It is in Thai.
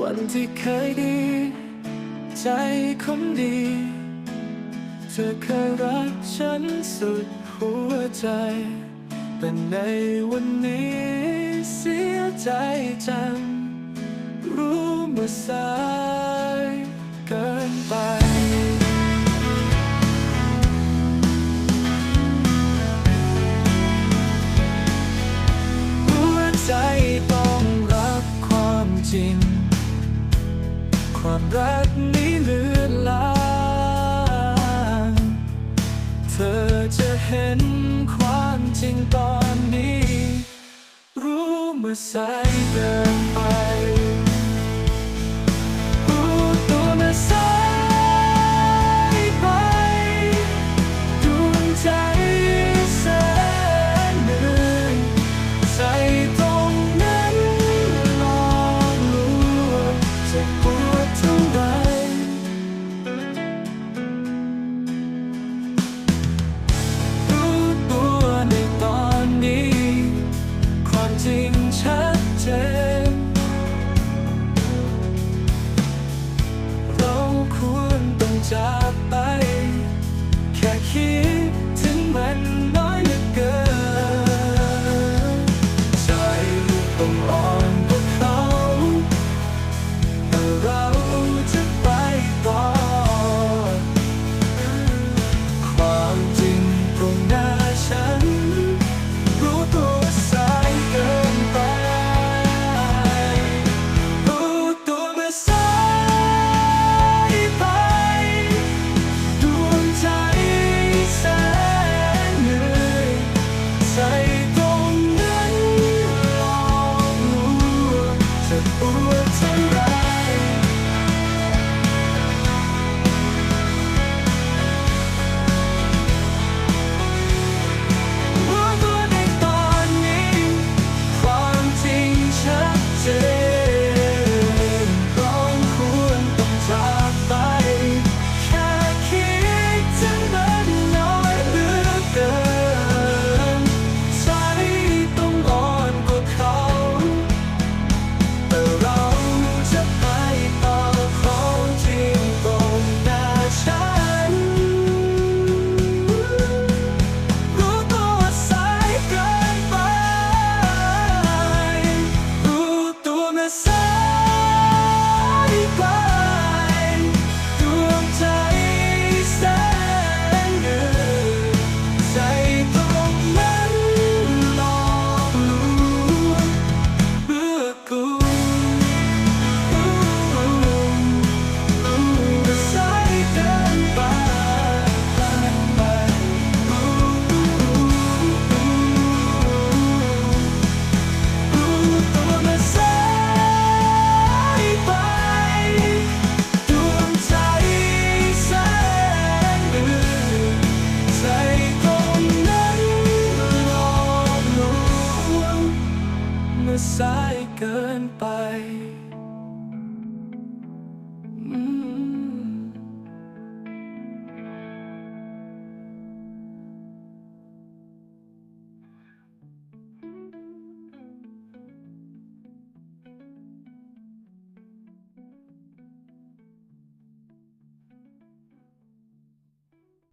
วันที่เคยดี ใจคนดี เธอเคยรักฉันสุดหัวใจ แต่ในวันนี้เสียใจจังรู้เมื่อสาย มื่อสายเกินไป เราจะไปต่อ ความจริงตรงหน้าฉัน รู้ตัวสายเกินไป รู้ตัวเมสายไป ดวงใจแสนเหนื่อยใส่ตรงนั้นลองรู้จะปวดเท่ Bye.